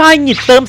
กายหงิดเติม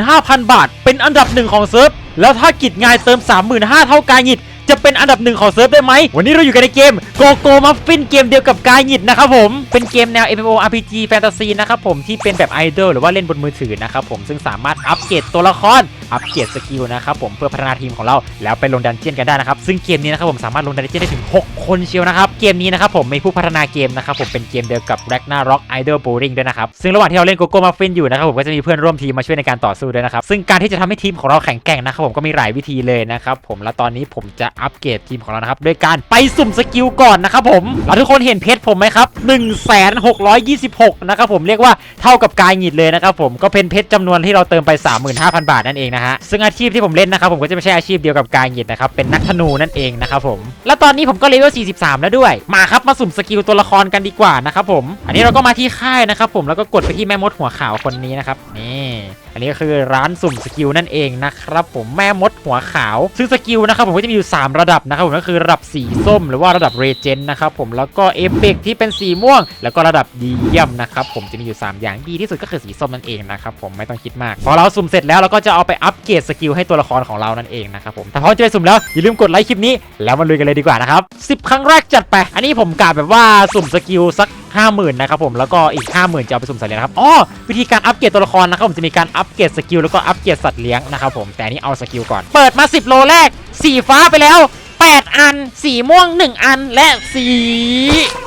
35,000 บาท เป็นอันดับหนึ่งของเซิร์ฟ แล้วถ้ากิจงายเติม 35,000 เท่ากายหงิด จะเป็นอันดับหนึ่งของเซิร์ฟได้ไหม วันนี้เราอยู่กันในเกมโกโก้มัฟฟินเกมเดียวกับกายหงิดนะครับผม เป็นเกมแนว MMORPG แฟนตาซีนะครับผมที่เป็นแบบไอดอลหรือว่าเล่นบนมือถือนะครับผมซึ่งสามารถอัปเกรดตัวละครอัปเกรดสกิลนะครับผมเพื่อพัฒนาทีมของเราแล้วไปลงดันเจียนกันได้นะครับซึ่งเกมนี้นะครับผมสามารถลงดันเจียนได้ถึง 6 คนเชียวนะครับเกมนี้นะครับผมมีผู้พัฒนาเกมนะครับผมเป็นเกมเดียวกับ Ragnarok Idol Bowling ด้วยนะครับซึ่งระหว่างที่เราเล่นโกโก้มัฟฟินอยู่นะครับผมก็จะมีเพื่อนร่วมทีมมาช่วยในการต่อสู้ด้วยนะครับซึ่งการที่จะทำให้ทีมของเราแข็งแกร่งนะครับผมก็มีหลายวิธีเลยนะครับผมและตอนนี้ผมจะอัปเกรดทีมของเรานะครับด้วยการไปสุ่มสกิลก่อนนะครับผมแล้วทุกคนเห็นเพชรผมไหมครับ1 6 2 6 นะครับผมเรียกว่าเท่ากับกายหงิดเลยนะครับผมก็เป็นเพชรจำนวนที่เราเติมไป 35,000 บาทนั่นเองนะฮะซึ่งอาชีพที่ผมเล่นนะครับผมก็จะไม่ใช่อาชีพเดียวกับกายหงิดนะครับเป็นนักธนูนั่นเองนะครับผมและตอนนี้ผมก็เลเวล43 แล้วด้วยมาครับมาสุ่มสกิลตัวละครกันดีกว่านะครับผมอันนี้เราก็มาที่ค่ายนะครับผมแล้วก็กดไปที่แม่มดหัวขาวคนนี้นะครับนี่อันนี้ก็คือร้านสุ่มสกิลนั่นเองนะครับผมแม่มดหัวขาวซึ่งสกิลนะครับผมก็จะมีอยู่3ระดับนะครับผมก็คือระดับสีส้ม หรือว่าระดับเรเจนนะครับผมแล้วก็เอเ c กที่เป็นสีม่วง แล้วก็ระดับดีเยี่ยมนะครับผมจะมีอยู่ 3 อย่างดีที่สุดก็คือสีส้มนั่นเองนะครับผมไม่ต้องคิดมาก พอเราสุ่มเสร็จแล้วเราก็จะเอาไปอัปเกรดสกิลให้ตัวละครของเรานั่นเองนะครับผมแต่พอจะไปสุ่มแล้วอย่าลืมกดไลค์คลิปนี้แล้วมาลุยกันเลยดีกว่านะครับ10 ครั้งแรกจัดไป อันนี้ผมกะแบบว่าสุ่มสกิลสัก 50,000นะครับผมแล้วก็อีก 50,000จะเอาไปสุ่มสัตว์เลี้ยงครับอ๋อวิธีการอัปเกรดตัวละครนะครับผมจะมีการอัปเกรดสกิลแล้วก็อัปเกรดสัตว์เลี้ยงนะครับผมแต่นี้เอาสกิลก่อนเปิดมา 10 โลแรก สีฟ้าไปแล้ว 8 อัน สีม่วง 1 อันและสี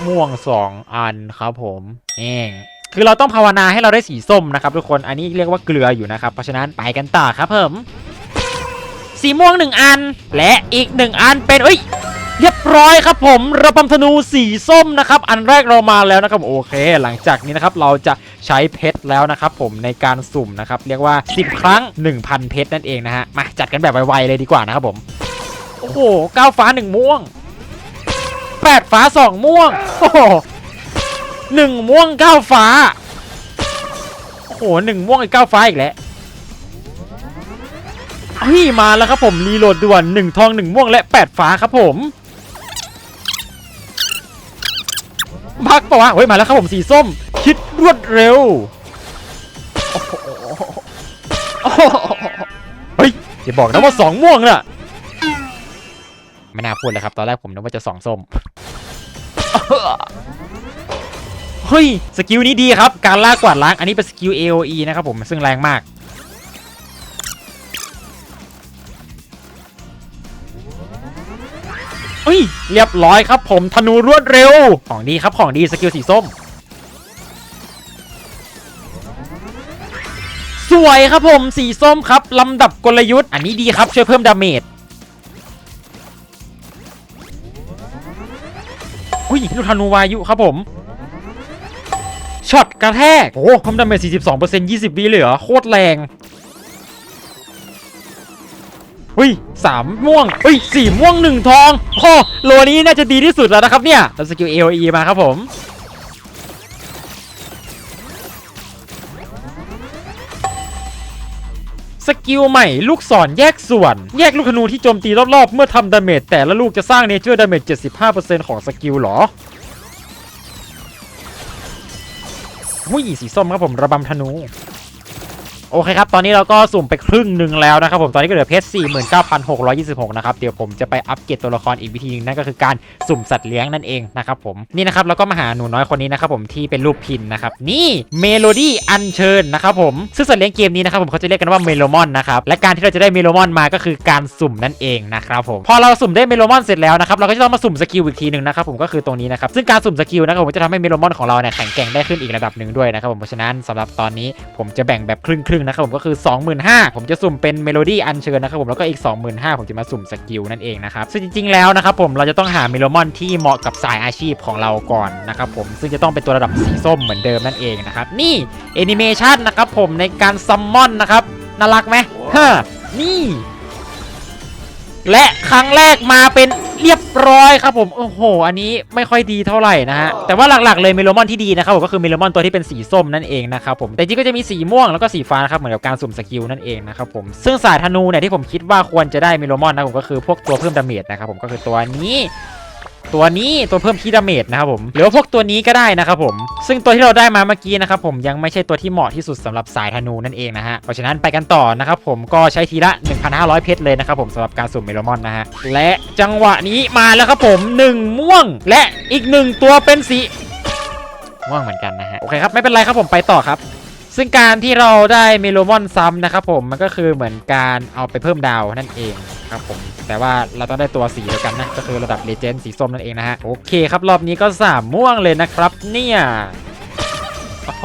ม่วง 2 อันครับผมเองคือเราต้องภาวนาให้เราได้สีส้มนะครับทุกคนอันนี้เรียกว่าเกลืออยู่นะครับเพราะฉะนั้นไปกันต่อครับผมสีม่วง 1 อัน และอีก 1 อันเป็นเอ้ย เรียบร้อยครับผมระบำธนูสีส้มนะครับอันแรกเรามาแล้วนะครับโอเค หลังจากนี้นะครับเราจะใช้เพชรแล้วนะครับผมในการสุ่มนะครับเรียกว่า 10 ครั้ง 1,000 เพชรนั่นเองนะฮะมาจัดกันแบบไวๆเลยดีกว่านะครับผมโอ้โหก้าฟ้าหนึ่งม่วงแปดฟ้าสองม่วงโอ้โหหนึ่งม่วงเก้าฟ้าโอ้โหหนึ่งม่วงอีกเก้าฟ้าอีกแล้วเฮ้ยมาแล้วครับผมรีโหลดด่วนหนึ่งทองหนึ่งม่วงและแปดฟ้าครับผม พักปะวะเฮ้ยมาแล้วครับผมสีส้ม คิดรวดเร็วโอ้โหโอ้โหเฮ้ยอย่าบอกนะว่าสองม่วงน่ะไม่น่าพูดเลยครับ ตอนแรกผมนึกว่าจะสองส้มเฮ้ย สกิลนี้ดีครับ การล่ากวาดล้าง อันนี้เป็นสกิล AOE นะครับผม ซึ่งแรงมาก เฮ้ยเรียบร้อยครับผมธนูรวดเร็ว ของดีครับของดีสกิลสีส้ม สวยครับผมสีส้มครับลำดับกลยุทธ์ อันนี้ดีครับช่วยเพิ่มดาเมจอุ้ยลูกธนูวายุครับผมช็อตกระแทกโอ้เพิ่มดาเมจ42% 20วิเลยเหรอโคตรแรง เฮ้ยสามม่วงเฮ้ยสี่ม่วงหนึ่งทองโอ้โลนี้น่าจะดีที่สุดแล้วนะครับเนี่ยแล้วสกิล AOE มาครับผมสกิลใหม่ลูกศรแยกส่วน แยกลูกธนูที่โจมตีรอบๆ เมื่อทำดาเมจแต่ละลูกจะสร้างเนเจอร์ดาเมจ 75%ของสกิลหรอหุ้ยสีส้มครับผมระบำธนู โอเคครับ ตอนนี้เราก็สุ่มไปครึ่งหนึ่งแล้วนะครับผมตอนนี้ก็เหลือเพชร49,626 นะครับ เดี๋ยวผมจะไปอัปเกรดตัวละครอีกวิธีหนึงนั่นก็คือการสุ่มสัตว์เลี้ยงนั่นเองนะครับผมนี่นะครับเราก็มาหาหนูน้อยคนนี้นะครับผมที่เป็นรูปพินนะครับนี่เมโลดี้อัญเชิญนะครับผมซึ่งสัตว์เลี้ยงเกมนี้นะครับผมเขาจะเรียกกันว่าเมโลมอนนะครับและการที่เราจะได้เมโลมอนมาก็คือการสุ่มนั่นเองนะครับผมพอเราสุ่มได้เมโลมอนเสร็จแล้วนะครับเราก็จะต้องมาสุ่มสกิลอีกทีหนึ่งนะครับผมก็คือตรงนี้นะครับซึ่งการสุ่มสกิลนะครับผมจะทำให้เมโลมอนของเราเนี่ยแข็งแกร่งได้ขึ้นอีกระดับหนึ่งด้วยนะครับผมเพราะฉะนั้นสำหรับตอนนี้ผมจะแบ่งแบบครึ่งงนะครับผมก็คือ 25,000ผมจะสุ่มเป็นเมโลดี้อันเชิญนะครับผมแล้วก็อีก 25,000ผมจะมาสุ่มสกิลนั่นเองนะครับซึ่งจริงๆแล้วนะครับผมเราจะต้องหาเมโลมอนที่เหมาะกับสายอาชีพของเราก่อนนะครับผมซึ่งจะต้องเป็นตัวระดับสีส้มเหมือนเดิมนั่นเองนะครับนี่แอนิเมชันนะครับผมในการซัมมอนนะครับน่ารักไหมฮะนี่ และครั้งแรกมาเป็นเรียบร้อยครับผม โอ้โห อันนี้ไม่ค่อยดีเท่าไหร่นะฮะ แต่ว่าหลักๆเลยเมโลมอนที่ดีนะครับผมก็คือเมโลมอนตัวที่เป็นสีส้มนั่นเองนะครับผม แต่จริงก็จะมีสีม่วงแล้วก็สีฟ้านะครับเหมือนกับการสุ่มสกิลนั่นเองนะครับผม ซึ่งสายธนูเนี่ยที่ผมคิดว่าควรจะได้เมโลมอนนะผมก็คือพวกตัวเพิ่มดาเมจนะครับผมก็คือตัวนี้ ตัวนี้ตัวเพิ่มคีดาเมจนะครับผมหรือว่าพวกตัวนี้ก็ได้นะครับผม ซึ่งตัวที่เราได้มาเมื่อกี้นะครับผมยังไม่ใช่ตัวที่เหมาะที่สุดสำหรับสายธนูนั่นเองนะฮะเพราะฉะนั้นไปกันต่อนะครับผมก็ใช้ทีละ 1,500 เพชรเลยนะครับผมสำหรับการสุ่มเมโลมอนนะฮะและจังหวะนี้มาแล้วครับผม1ม่วง และอีก1ตัวเป็นสีม่วงเหมือนกันนะฮะโอเคครับไม่เป็นไรครับผมไปต่อครับซึ่งการที่เราได้เมโลมอนซ้ำนะครับผมมันก็คือเหมือนการเอาไปเพิ่มดาวนั่นเองครับผม แต่ว่าเราต้องได้ตัวสีแล้วกันนะ ก็คือระดับเลเจนด์สีส้มนั่นเองนะฮะ โอเคครับ รอบนี้ก็สามม่วงเลยนะครับเนี่ยโอ้โห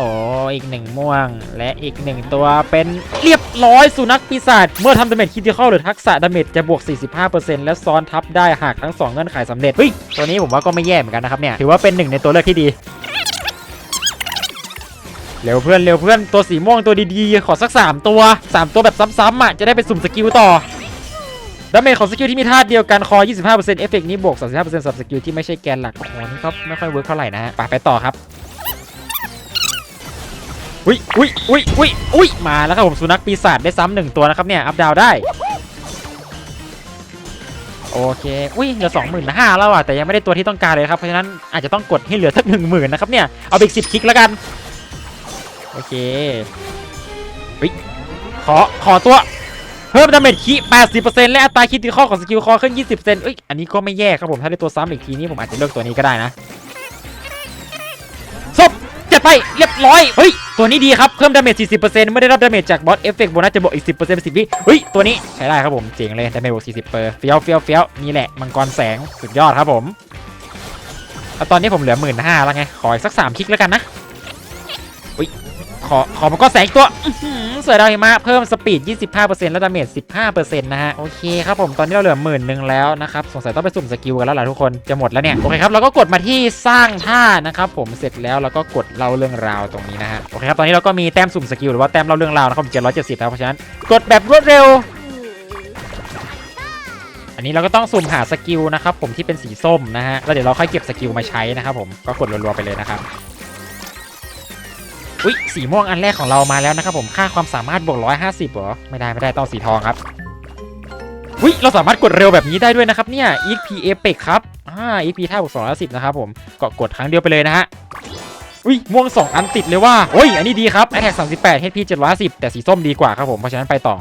อีกหนึ่งม่วง และอีกหนึ่งตัวเป็นเรียบร้อยสุนัขปีศาจเมื่อทำดาเมจคิดที่เข้าหรือทักษะดาเมจจะบวก 45%และซ้อนทับได้หากทั้ง 2 เงื่อนไขสำเร็จเฮ้ยตัวนี้ผมว่าก็ไม่แย่เหมือนกันนะครับเนี่ยถือว่าเป็นหนึ่งในตัวเลือกที่ดีเร็วเพื่อนเร็วเพื่อนตัวสีม่วงตัวดีๆ ขอสัก 3 ตัว 3 ตัวแบบซ้ำๆอะจะได้ไปสุ่มสกิลต่อ ดาเมจของสกิลที่มีธาตุเดียวกันคอ 25%เอฟเฟกต์นี้บวก 35%สำหรับสกิลที่ไม่ใช่แกนหลักโอ้นี่ก็ไม่ค่อยเวิร์กเท่าไหร่นะฮะไปไปต่อครับอุ้ยอุ้ยอุ้ยอุ้ยอุ้ยมาแล้วครับผมสุนัขปีศาจได้ซ้ำหนึ่งตัวนะครับเนี่ยอัพดาวได้โอเคอุ้ยเหลือสองหมื่นห้าแล้วอะแต่ยังไม่ได้ตัวที่ต้องการเลยครับเพราะฉะนั้นอาจจะต้องกดให้เหลือสักหนึ่งหมื่นนะครับเนี่ยเอาอีกสิบคลิกแล้วกันโอเคเฮ้ยขอขอตัว เพิ่มดาเมจคี80%และอัตราคิดที่ข้อของสกิลคอขึ้น 20%เอ้ย อันนี้ก็ไม่แย่ครับผม ถ้าได้ตัวซ้ำอีกทีนี้ผมอาจจะเลือกตัวนี้ก็ได้นะศพจัดไป เรียบร้อย เฮ้ย ตัวนี้ดีครับ เพิ่มดาเมจ40%ไม่ได้รับดาเมจจากบอสเอฟเฟกต์โบนัสจะบวกอีก 10%เป็น10วิเฮ้ย ตัวนี้ใช้ได้ครับผม เจ๋งเลย ดาเมจบวก40เปอร์เฟี้ยวเฟี้ยวเฟี้ยวนี่แหละ มังกรแสง สุดยอดครับผมแล้วตอนนี้ผมเหลือ1 5ื่นห้าแล้วไง ขออีกสัก3คลิกแล้วกันนะ ขอขอมังกรแสงกตัวเสือดาวหิมะเพิ่มสปีด 25%และดาเมจ 15%นะฮะ โอเคครับผมตอนนี้เราเหลือหมื่นหนึ่งแล้วนะครับ สงสัยต้องไปสุ่มสกิลกันแล้วล่ะทุกคนจะหมดแล้วเนี่ย โอเคครับ เราก็กดมาที่สร้างท่านะครับผมเสร็จแล้วเราก็กดเล่าเรื่องราวตรงนี้นะฮะ โอเคครับ ตอนนี้เราก็มีแต้มสุ่มสกิลหรือว่าแต้มเล่าเรื่องราวนะครับ770แล้วเพราะฉะนั้นกดแบบรวดเร็วอันนี้เราก็ต้องสุ่มหาสกิลนะครับผมที่เป็นสีส้มนะฮะแล้วเดี๋ยวเราค่อยเก็บสกิลมาใช้นะครับผมก็กดรัวๆไปเลยนะครับ อุ้ยสีม่วงอันแรกของเรามาแล้วนะครับผมค่าความสามารถบวก150เหรอไม่ได้ไม่ได้ต้องสีทองครับอุ้ยเราสามารถกดเร็วแบบนี้ได้ด้วยนะครับเนี่ย EXP Apex ครับอ่า EXP ท่าบวก210นะครับผมก็กดครั้งเดียวไปเลยนะฮะอุ้ยม่วง 2 อันติดเลยว่าโอ้ย อันนี้ดีครับ Attack 38 HP 710แต่สีส้มดีกว่าครับผม เพราะฉะนั้นไปต่อ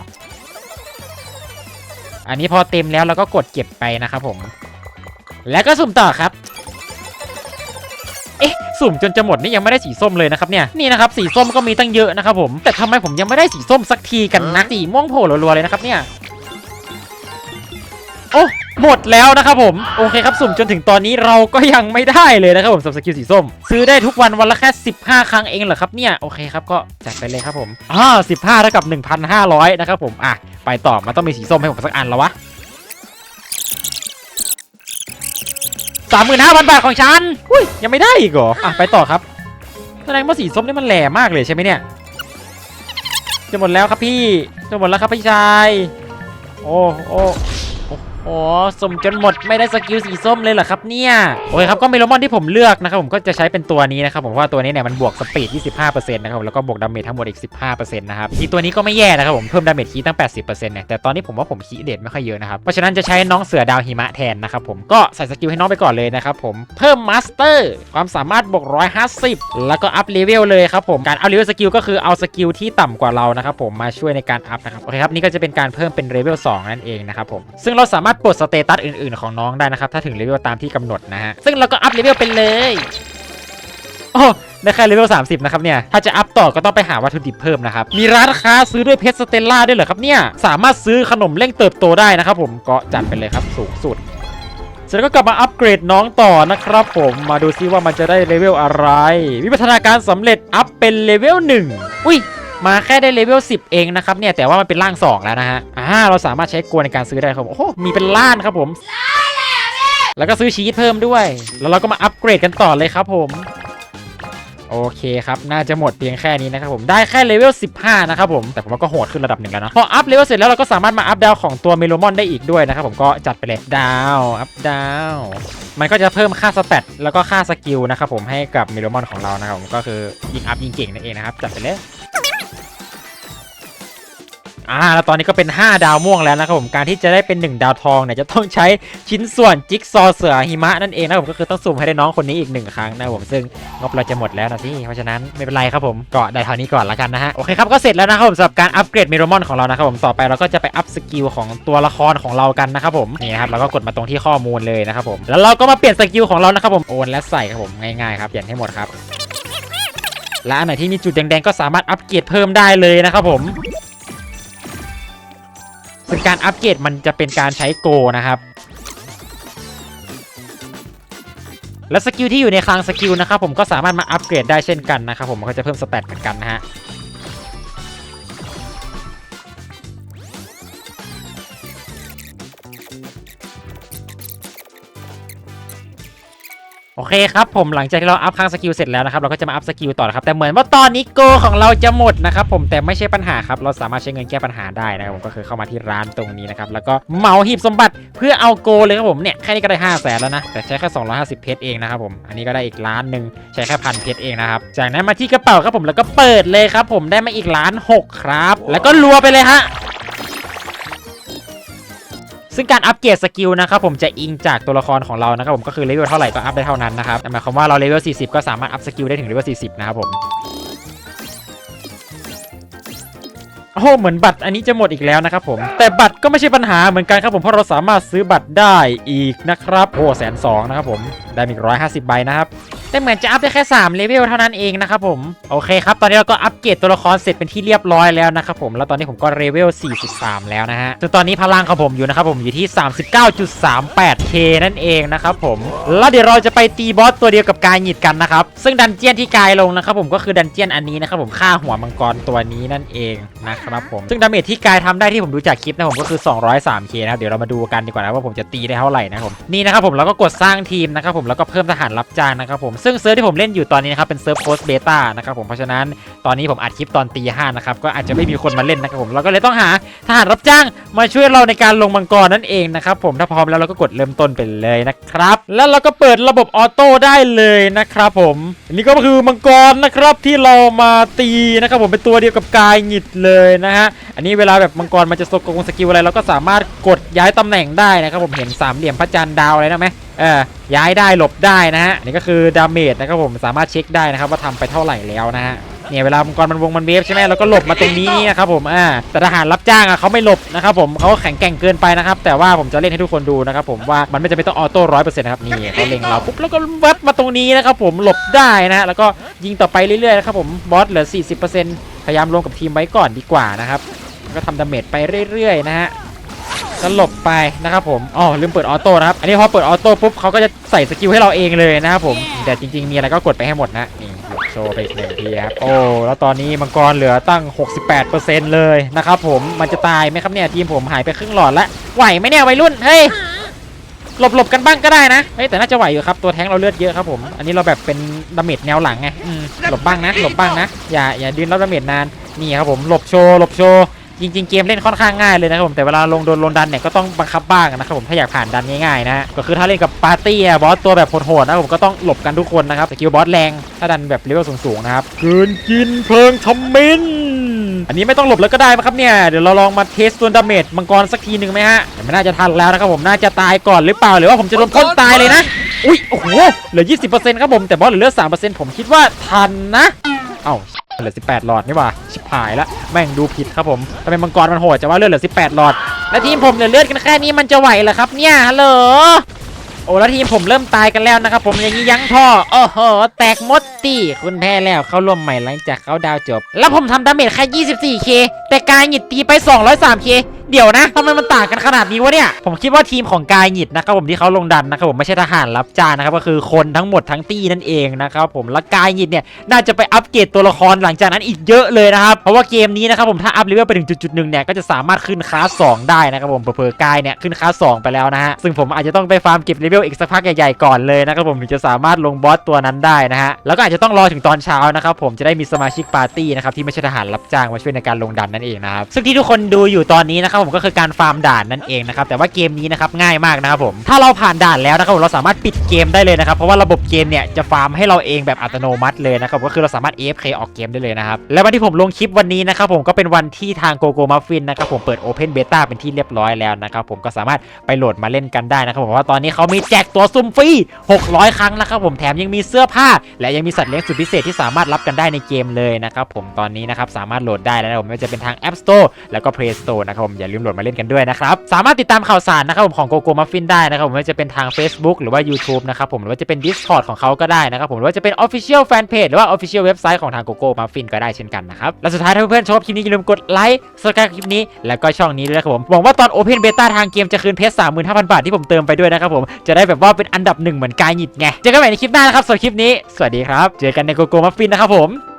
อันนี้พอเต็มแล้วเราก็กดเก็บไปนะครับผม แล้วก็สุ่มต่อครับ เอ๊ะสุ่มจนจะหมดนี่ยังไม่ได้สีส้มเลยนะครับเนี่ยนี่นะครับสีส้มก็มีตั้งเยอะนะครับผมแต่ทำไมผมยังไม่ได้สีส้มสักทีกันนะสีม่วงโผล่รัวๆเลยนะครับเนี่ยโอ้หมดแล้วนะครับผมโอเคครับสุ่มจนถึงตอนนี้เราก็ยังไม่ได้เลยนะครับผมสำหรับสกิลสีส้ม ซื้อได้ทุกวันวันละแค่ 15 ครั้งเองเหรอครับเนี่ยโอเคครับก็จัดไปเลยครับผมอ่า15เท่ากับ 1,500นะครับผมอะไปต่อมันต้องมีสีส้มให้ผมสักอันแล้ววะ สามหมื่นห้าพันบาทของฉันอุ้ยยังไม่ได้อีกเหรออะไปต่อครับแสดงว่าสีส้มนี่มันแหล่มากเลยใช่ไหมเนี่ยจะหมดแล้วครับพี่จะหมดแล้วครับพี่ชายโอ้โอ้ โอ้สมจนหมดไม่ได้สกิลสีส้มเลยเหรอครับเนี่ยโอเคครับก็เมโลมอนที่ผมเลือกนะครับผมก็จะใช้เป็นตัวนี้นะครับผมว่าตัวนี้เนี่ยมันบวกสปีด 25%นะครับแล้วก็บวกดาเมจทั้งหมดอีก 15%นะครับอีกตัวนี้ก็ไม่แย่นะครับผมเพิ่มดาเมจคีตั้ง 80%เนี่ยแต่ตอนนี้ผมว่าผมคีเด็ดไม่ค่อยเยอะนะครับเพราะฉะนั้นจะใช้น้องเสือดาวหิมะแทนนะครับผมก็ใส่สกิลให้น้องไปก่อนเลยนะครับผมเพิ่มมาสเตอร์ความสามารถบวก150 แล้วก็อัพเลเวลเลยครับผมการอัพเลเวลสกิลก็คือเอาสกิลที่ต่ำกว่าเรานะครับผมมาช่วยในการอัพนะครับโอเคครับนี่ก็จะเป็นการเพิ่มเป็นเลเวล2นั่นเองนะครับผมซึ่งเราสามารถปลดสเตตัสอื่นๆของน้องได้นะครับ ถ้าถึงเลเวลตามที่กำหนดนะฮะ ซึ่งเราก็อัพเลเวลไปเลยโอ้ได้แค่เลเวล30 นะครับเนี่ย ถ้าจะอัพต่อก็ต้องไปหาวัตถุดิบเพิ่มนะครับ มีร้านค้าซื้อด้วยเพชรสเตลล่าด้วยเหรอครับเนี่ย สามารถซื้อขนมเร่งเติบโตได้นะครับผม ก็จัดไปเลยครับสูงสุด เสร็จแล้วก็กลับมาอัปเกรดน้องต่อนะครับผม มาดูซิว่ามันจะได้เลเวลอะไร วิวัฒนาการสำเร็จอัพเป็นเลเวล1อุ้ย มาแค่ได้เลเวล10 เองนะครับเนี่ยแต่ว่ามันเป็นร่าง2แล้วนะฮะอ่าเราสามารถใช้กลในการซื้อได้ครับโอ้โหมีเป็นล้านครับผมแล้วก็ซื้อชีสเพิ่มด้วย แล้วเราก็มาอัปเกรดกันต่อเลยครับผม โอเคครับ น่าจะหมดเพียงแค่นี้นะครับผม ได้แค่เลเวล 15 นะครับผม แต่ผมว่าก็โหดขึ้นระดับหนึ่งแล้วนะ พออัพเลเวลเสร็จแล้วเราก็สามารถมาอัพดาวของตัวเมโลมอนได้อีกด้วยนะครับผมก็จัดไปเลยดาว อัพดาว มันก็จะเพิ่มค่าสแตทแล้วก็ค่าสกิลนะครับผมให้กับเมโลมอนของเรานะครับผมก็คือยิงอัพยิงเก่งนั่นเองนะครับ จัดไปเลย อ่าแล้วตอนนี้ก็เป็น 5 ดาวม่วงแล้วนะครับผมการที่จะได้เป็น 1 ดาวทองเนี่ยจะต้องใช้ชิ้นส่วนจิ๊กซอว์เสือหิมะนั่นเองนะครับผมก็คือต้องสุ่มให้ได้น้องคนนี้อีกหนึ่งครั้งนะครับผมซึ่งงบเราจะหมดแล้วนะที่เพราะฉะนั้นไม่เป็นไรครับผมก็ได้เท่านี้ก่อนละกันนะฮะโอเคครับก็เสร็จแล้วนะครับผมสำหรับการอัปเกรดเมโรมอนของเรานะครับผมต่อไปเราก็จะไปอัพสกิลของตัวละครของเรากันนะครับผมนี่นะครับเราก็กดมาตรงที่ข้อมูลเลยนะครับผมแล้วเราก็มาเปลี่ยนสกิลของเรานะครับผมโอนและใส่ครับผมง่ายๆครับเปลี่ยนให้หมดครับและอันไหนที่มีจุดแดงๆก็สามารถอัปเกรดเพิ่มได้เลยนะครับผม ซึ่งการอัปเกรดมันจะเป็นการใช้โกนะครับ และสกิลที่อยู่ในคลังสกิลนะครับผมก็สามารถมาอัปเกรดได้เช่นกันนะครับผมก็จะเพิ่มสเตตเหมือนกันนะฮะ โอเคครับผมหลังจากที่เราอัพค้างสกิลเสร็จแล้วนะครับเราก็จะมาอัพสกิลต่อนะครับแต่เหมือนว่าตอนนี้โกของเราจะหมดนะครับผมแต่ไม่ใช่ปัญหาครับเราสามารถใช้เงินแก้ปัญหาได้นะครับผมก็คือเข้ามาที่ร้านตรงนี้นะครับแล้วก็เหมาหีบสมบัติเพื่อเอาโกเลยครับผมเนี่ยแค่นี้ก็ได้5 0 0แสนแล้วนะแต่ใช้แค่250 เพชรเองนะครับผมอันนี้ก็ได้อีกล้านหนึ่งใช้แค่พันเพชรเองนะครับจากนั้นมาที่กระเป๋าครับผมแล้วก็เปิดเลยครับผมได้มาอีกล้านหกครับแล้วก็รัวไปเลยฮะ ซึ่งการอัปเกรดสกิลนะครับผมจะอิงจากตัวละครของเรานะครับผมก็คือเลเวลเท่าไหร่ก็อัพได้เท่านั้นนะครับหมายความว่าเราเลเวล40 ก็สามารถอัพสกิลได้ถึงเลเวล40 นะครับผมโอ้โหเหมือนบัตรอันนี้จะหมดอีกแล้วนะครับผม แต่บัตรก็ไม่ใช่ปัญหาเหมือนกันครับผมเพราะเราสามารถซื้อบัตรได้อีกนะครับโอ้แสนสองนะครับผมได้อีกร้อยห้าสิบใบนะครับ แต่เหมือนจะอัพได้แค่3เลเวลเท่านั้นเองนะครับผมโอเคครับตอนนี้เราก็อัปเกรดตัวละครเสร็จเป็นที่เรียบร้อยแล้วนะครับผมแล้วตอนนี้ผมก็เลเวล 43 แล้วนะฮะซึ่งตอนนี้พลังของผมอยู่นะครับผมอยู่ที่ 39.38k นั่นเองนะครับผมแล้วเดี๋ยวเราจะไปตีบอสตัวเดียวกับกายหงิดกันนะครับซึ่งดันเจียนที่กายลงนะครับผมก็คือดันเจียนอันนี้นะครับผมฆ่าหัวมังกรตัวนี้นั่นเองนะครับผมซึ่งดาเมจที่กายทำได้ที่ผมดูจากคลิปนะผมก็คือ 203k นะครับเดี๋ยวเรามาดูกันดีกว่านะว่าผมจะตีได้เท่าไหร่นะครับผมนี่นะครับผมเราก็กดสร้างทีมนะครับผมแล้วก็เพิ่มทหารรับจ้างนะครับผมซึ่งเซิร์ฟที่ผมเล่นอยู่ตอนนี้นะครับเป็นเซิร์ฟโคสเบต้านะครับผมเพราะฉะนั้นตอนนี้ผมอัดคลิปตอนตีห้านะครับก็อาจจะไม่มีคนมาเล่นนะครับผมเราก็เลยต้องหาทหารรับจ้างมาช่วยเราในการลงมังกรนั่นเองนะครับผมถ้าพร้อมแล้วเราก็กดเริ่มต้นไปเลยนะครับ แล้วเราก็เปิดระบบออโต้ได้เลยนะครับผมนนี้ก็คือมังกรนะครับที่เรามาตีนะครับผมเป็นตัวเดียวกับกายหงิดเลยนะฮะอันนี้เวลาแบบมังกรมันจะสกงสกิลอะไรเราก็สามารถกดย้ายตำแหน่งได้นะครับผมเห็นสามเหลี่ยมพระจันทร์ดาวอะไรนะไหม เออย้ายได้หลบได้นะฮะนนี่ก็คือดาเมจนะครับผมสามารถเช็คได้นะครับว่าทำไปเท่าไหร่แล้วนะฮะเนี่ยเวลามังกรมันวงมันเวฟใช่ไหมเราก็หลบมาตรงนี้นะครับผมอ่าแต่ทหารรับจ้างอะเขาไม่หลบนะครับผมเขาแข็งแกร่งเกินไปนะครับ แต่ว่าผมจะเล่นให้ทุกคนดูนะครับผมว่ามันไม่จำเป็นต้องออโต้ร้อยเปอร์เซ็นต์นะครับนี่เขาเล็งเราปุ๊บแล้วก็วับมาตรงนี้นะครับผมหลบได้นะแล้วก็ยิงต่อไปเรื่อยๆนะครับผมบอสเหลือ 40%พยายามรวมกับทีมไว้ก่อนดีกว่านะครับก็ทำดาเมจไปเรื่อยๆนะฮะ ก็หลบไปนะครับผมอ๋อลืมเปิดออโต้นะครับ อันนี้พอเปิดออโต้ปุ๊บเขาก็จะใส่สกิลให้เราเองเลยนะครับผม แต่จริง ๆ มีอะไรก็กดไปให้หมดนะนี่หลบโชว์ไปอีกหนึ่งทีครับ โอ้ แล้วตอนนี้มังกรเหลือตั้ง 68%เลยนะครับผม มันจะตายไหมครับเนี่ยทีมผมหายไปครึ่งหลอดละ ไหวไหมเนี่ยวัยรุ่น เฮ้ย หลบหลบกันบ้างก็ได้นะ เฮ้ย แต่น่าจะไหวอยู่ครับ ตัวแท้งเราเลือดเยอะครับผม อันนี้เราแบบเป็นดาเมจแนวหลังไงอืมหลบบ้างนะ หลบบ้างนะ อย่า อย่าดืนรับดาเมจนาน นี่ครับผม หลบโชว์ หลบโชว์ จริงๆเกมเล่นค่อนข้างง่ายเลยนะครับผมแต่เวลาลงโดนลงดันเนี่ยก็ต้องบังคับบ้างนะครับผมถ้าอยากผ่านดันง่ายๆนะฮะก็คือถ้าเล่นกับปาร์ตี้บอสตัวแบบโหดๆนะครับผมก็ต้องหลบกันทุกคนนะครับสกิลบอสแรงถ้าดันแบบเลเวลสูงๆนะครับเกินกินเพลิงทำมินอันนี้ไม่ต้องหลบแล้วก็ได้นะครับเนี่ยเดี๋ยวเราลองมาเทสตัวดาเมจมังกรสักทีหนึ่งไหมฮะแต่ไม่น่าจะทันแล้วนะครับผมน่าจะตายก่อนหรือเปล่าหรือว่าผมจะโดนพ่นตายเลยนะอุ้ยโอ้โหเหลือ 20%ครับผมแต่บอสเหลือเลือด3%ผมคิดว่าทันนะเอ้า เหลือ 18 หลอดนี่ว่าชิบหายแล้วแม่งดูผิดครับผมทำไมมังกรมันโหดจะว่าเลือดเหลือ 18 หลอด แล้วทีมผมเหลือเลือดกันแค่นี้มันจะไหวเหรอครับเนี่ยฮัลโหลโอ้แล้วทีมผมเริ่มตายกันแล้วนะครับผมอย่างนี้ยั้งท่อโอ้โหแตกมดตีคุณแพ้แล้วเข้าร่วมใหม่หลังจากเขาดาวจบ แล้วผมทำดาเมจแค่ 24k แต่กายหยิดตีไป 203k เดี๋ยวนะทำไมมันต่างกันขนาดนี้วะเนี่ย ผมคิดว่าทีมของกายหงิดนะครับผมที่เขาลงดันนะครับผมไม่ใช่ทหารรับจ้างนะครับก็คือคนทั้งหมดทั้งตีนั่นเองนะครับผมและกายหงิดเนี่ยน่าจะไปอัปเกรดตัวละครหลังจากนั้นอีกเยอะเลยนะครับเพราะว่าเกมนี้นะครับผมถ้าอัพเลเวลไปถึงจุดๆหนึ่งเนี่ยก็จะสามารถขึ้นคลาสสองได้นะครับผมเผลอๆกายเนี่ยขึ้นคลาสสองไปแล้วนะฮะซึ่งผมอาจจะต้องไปฟาร์มเก็บเลเวลอีกสักพักใหญ่ๆก่อนเลยนะครับผมถึงจะสามารถลงบอสตัวนั้นได้นะฮะแล้วก็อาจจะต้องรอถึงตอนเช้านะครับผมจะได้มีสมาชิกปาร์ตี้นะครับที่ไม่ใช่ทหารรับจ้างมาช่วยในการลงดันนั่นเองนะครับซึ่งที่ทุกคนดูอยู่ตอนนี้นะครับนะครับผมก็คือการฟาร์มด่านนั่นเองนะครับแต่ว่าเกมนี้นะครับง่ายมากนะครับผมถ้าเราผ่านด่านแล้วนะครับผมเราสามารถปิดเกมได้เลยนะครับเพราะว่าระบบเกมเนี่ยจะฟาร์มให้เราเองแบบอัตโนมัติเลยนะครับก็คือเราสามารถ AFK ออกเกมได้เลยนะครับและวันที่ผมลงคลิปวันนี้นะครับผมก็เป็นวันที่ทางโกโก้มัฟฟินนะครับผมเปิด Open Beta เป็นที่เรียบร้อยแล้วนะครับผมก็สามารถไปโหลดมาเล่นกันได้นะครับผมว่าตอนนี้เขามีแจกตัวซุ่มฟรี600 ครั้งนะครับผมแถมยังมีเสื้อผ้า และยังมีสัตว์เลี้ยงสุดพิเศษที่สามารถรับกันได้ในเกมเลยนะครับผมตอนนี้นะครับสามารถโหลดได้แล้วนะผมไม่ว่าจะเป็นทาง App Store แล้วก็ Play Store นะครับผมอย่าลืมโหลดมาเล่นกันด้วยนะครับสามารถติดตามข่าวสารนะครับผมของโกโก้มัฟฟินได้นะครับผมไม่ว่าจะเป็นทาง Facebook หรือว่า YouTube นะครับผมหรือว่าจะเป็น Discord ของเขาก็ได้นะครับผมหรือว่าจะเป็น Official Fan Page หรือว่า Official เว็บไซต์ของทางโกโก้มัฟฟินก็ได้เช่นกันนะครับและสุดท้ายถ้าเพื่อนๆชอบคลิปนี้อย่าลืมกดไลค์สกายคลิปนี้แล้วก็ช่องนี้ด้วยนะครับผมหวังว่าตอน Open Beta ทางเกมจะคืนเพชร35,000 บาทที่ผมเติมไปด้วยนะครับผมจะได้แบบว่าเป็นอันดับหนึ่งเหมือนกายหงิดไงเจอกันใหม่ในคลิปหน้านะครับสำหรับคลิปนี้สวัสดีครับ เจอกันในโกโก้มัฟฟินนะครับผม